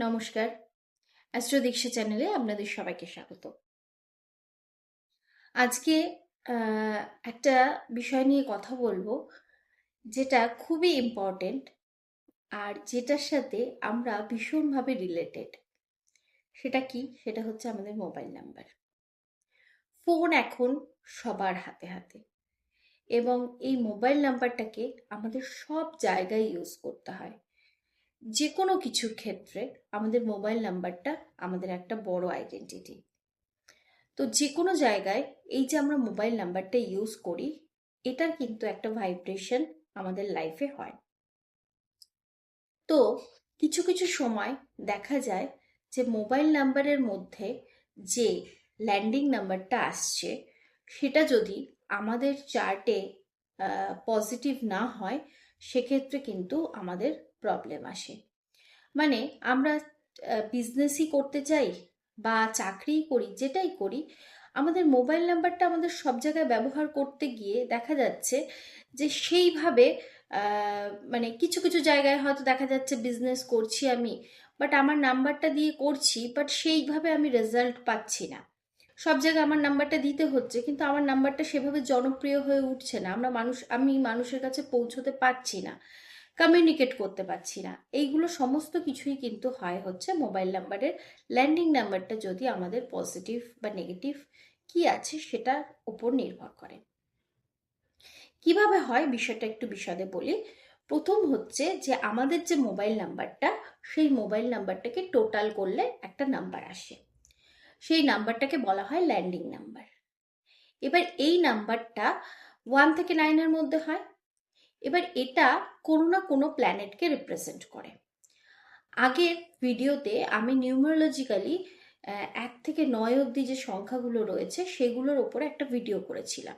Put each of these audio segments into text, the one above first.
নমস্কার। অ্যাস্ট্রো দীক্ষা চ্যানেলে আপনাদের সবাইকে স্বাগত। আজকে একটা বিষয় নিয়ে কথা বলব যেটা খুবই ইম্পর্টেন্ট আর যেটার সাথে আমরা ভীষণভাবে রিলেটেড সেটা কি? সেটা হচ্ছে আমাদের মোবাইল নাম্বার ফোন এখন সবার হাতে হাতে এবং এই মোবাইল নাম্বারটাকে আমাদের সব জায়গায় ইউজ করতে হয়। যে কোনো কিছুর ক্ষেত্রে আমাদের মোবাইল নাম্বারটা আমাদের একটা বড় আইডেন্টিটি। তো যে কোনো জায়গায় এই যে আমরা মোবাইল নাম্বারটা ইউজ করি, এটার কিন্তু একটা ভাইব্রেশন আমাদের লাইফে হয়। তো কিছু কিছু সময় দেখা যায় যে মোবাইল নাম্বারের মধ্যে যে ল্যান্ডিং নাম্বারটা আসছে, সেটা যদি আমাদের চার্টে পজিটিভ না হয়, সেক্ষেত্রে কিন্তু আমাদের প্রবলেম আসে। মানে আমরা বিজনেসই করতে চাই বা চাকরিই করি, যেটাই করি, আমাদের মোবাইল নাম্বারটা আমাদের সব জায়গায় ব্যবহার করতে গিয়ে দেখা যাচ্ছে যে সেইভাবে মানে কিছু কিছু জায়গায় হয়তো দেখা যাচ্ছে বিজনেস করছি আমি বাট আমার নাম্বারটা দিয়ে করছি বাট সেইভাবে আমি রেজাল্ট পাচ্ছি না। সব জায়গায় আমার নাম্বারটা দিতে হচ্ছে, কিন্তু আমার নাম্বারটা সেভাবে জনপ্রিয় হয়ে উঠছে না। আমরা মানুষ, আমি মানুষের কাছে পৌঁছতে পারছি না। কমিউনিকেট করতে পারছি না। এইগুলো সমস্ত কিছুই কিন্তু হয় হচ্ছে মোবাইল নাম্বারের ল্যান্ডিং নাম্বারটা যদি আমাদের পজিটিভ বা নেগেটিভ কি আছে সেটার উপর নির্ভর করে। কীভাবে হয় বিষয়টা একটু বিশদে বলি। প্রথম হচ্ছে যে আমাদের যে মোবাইল নাম্বারটা সেই মোবাইল নাম্বারটাকে টোটাল করলে একটা নাম্বার আসে। সেই নাম্বারটাকে বলা হয় ল্যান্ডিং নাম্বার এবার এই নাম্বারটা ওয়ান থেকে নাইনের মধ্যে হয় এবার এটা কোনো না কোনো প্ল্যানেটকে রিপ্রেজেন্ট করে। আগের ভিডিওতে আমি নিউমারোলজিক্যালি এক থেকে নয় অবধি যে সংখ্যাগুলো রয়েছে সেগুলোর ওপরে একটা ভিডিও করেছিলাম।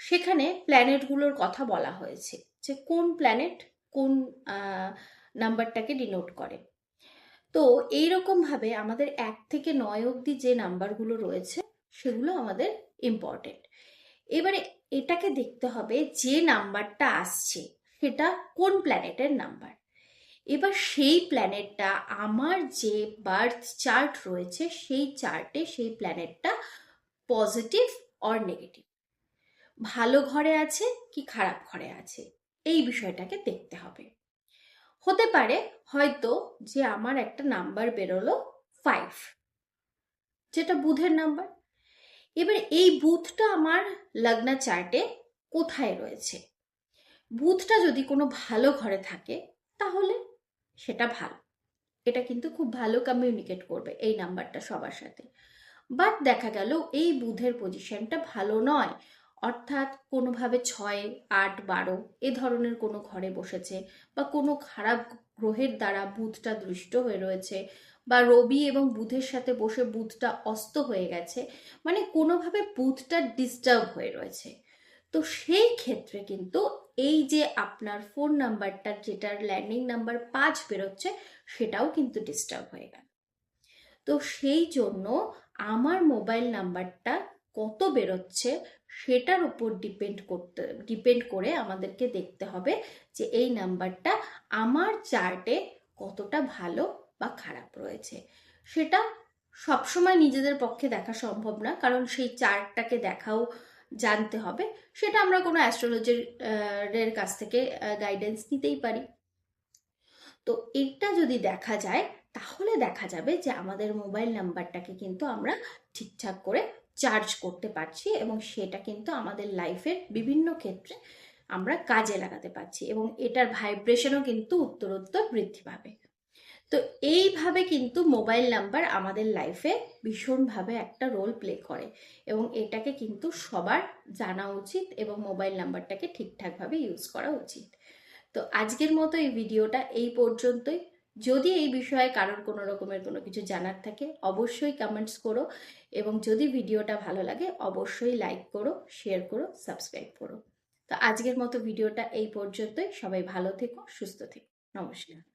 সেখানে প্ল্যানেটগুলোর কথা বলা হয়েছে যে কোন প্ল্যানেট কোন নাম্বারটাকে ডিনোট করে। তো এইরকমভাবে আমাদের এক থেকে নয় অবধি যে নাম্বারগুলো রয়েছে সেগুলো আমাদের ইম্পর্টেন্ট এবারে এটাকে দেখতে হবে যে নাম্বারটা আসছে, সেটা কোন প্ল্যানেটের নাম্বার? এবার সেই প্ল্যানেটটা, আমার যে বার্থ চার্ট রয়েছে, সেই চার্টে সেই প্ল্যানেটটা পজিটিভ অর নেগেটিভ? ভালো ঘরে আছে কি খারাপ ঘরে আছে? এই বিষয়টাকে দেখতে হবে। হতে পারে হয়তো যে আমার একটা নাম্বার বেরোলো ফাইভ যেটা বুধের নাম্বার। এবার এই বুথটা আমার লগ্না চার্টে কোথায় রয়েছে? বুথটা যদি কোনো ভালো ঘরে থাকে, তাহলে সেটা ভালো। এটা কিন্তু খুব ভালো কমিউনিকেট করবে এই নাম্বারটা সবার সাথে। বাট দেখা গেল এই বুধের পজিশনটা ভালো নয়। অর্থাৎ কোনোভাবে ছয়, আট, বারো এ ধরনের কোনো ঘরে বসেছে বা কোনো খারাপ গ্রহের দ্বারা বুধটা দৃষ্ট হয়ে রয়েছে বা রবি এবং বুধের সাথে বসে বুধটা অস্ত হয়ে গেছে মানে কোনোভাবে বুধটা ডিস্টার্ব হয়ে রয়েছে। তো সেই ক্ষেত্রে কিন্তু এই যে আপনার ফোন নাম্বারটা যেটার ল্যান্ডিং নাম্বার পাঁচ বেরোচ্ছে, সেটাও কিন্তু ডিস্টার্ব হয়ে গেল। তো সেই জন্য আমার মোবাইল নাম্বারটা কত বেরোচ্ছে সেটার উপর ডিপেন্ড করতে ডিপেন্ড করে আমাদেরকে দেখতে হবে যে এই নাম্বারটা আমার চার্টে কতটা ভালো বা খারাপ রয়েছে। সেটা সবসময় নিজেদের পক্ষে দেখা সম্ভব না, কারণ সেই চার্টটাকে দেখাও জানতে হবে। সেটা আমরা কোনো অ্যাস্ট্রোলজির এর কাছ থেকে গাইডেন্স নিতেই পারি। তো এটা যদি দেখা যায়, তাহলে দেখা যাবে যে আমাদের মোবাইল নাম্বারটাকে কিন্তু আমরা ঠিকঠাক করে চার্জ করতে পারছি এবং সেটা কিন্তু আমাদের লাইফের বিভিন্ন ক্ষেত্রে আমরা কাজে লাগাতে পারছি এবং এটার ভাইব্রেশনও কিন্তু উত্তরোত্তর বৃদ্ধি পাবে। তো এইভাবে কিন্তু মোবাইল নাম্বার আমাদের লাইফে ভীষণভাবে একটা রোল প্লে করে এবং এটাকে কিন্তু সবার জানা উচিত এবং মোবাইল নাম্বারটাকে ঠিকঠাকভাবে ইউজ করা উচিত। তো আজকের মতো এই ভিডিওটা এই পর্যন্তই। যদি এই বিষয়ে কারোর কোনো রকমের কোনো কিছু জানার থাকে, অবশ্যই কমেন্টস করো এবং যদি ভিডিওটা ভালো লাগে, অবশ্যই লাইক করো শেয়ার করো সাবস্ক্রাইব করো। তো আজকের মতো ভিডিওটা এই পর্যন্তই। সবাই ভালো থেকো, সুস্থ থেকো। নমস্কার।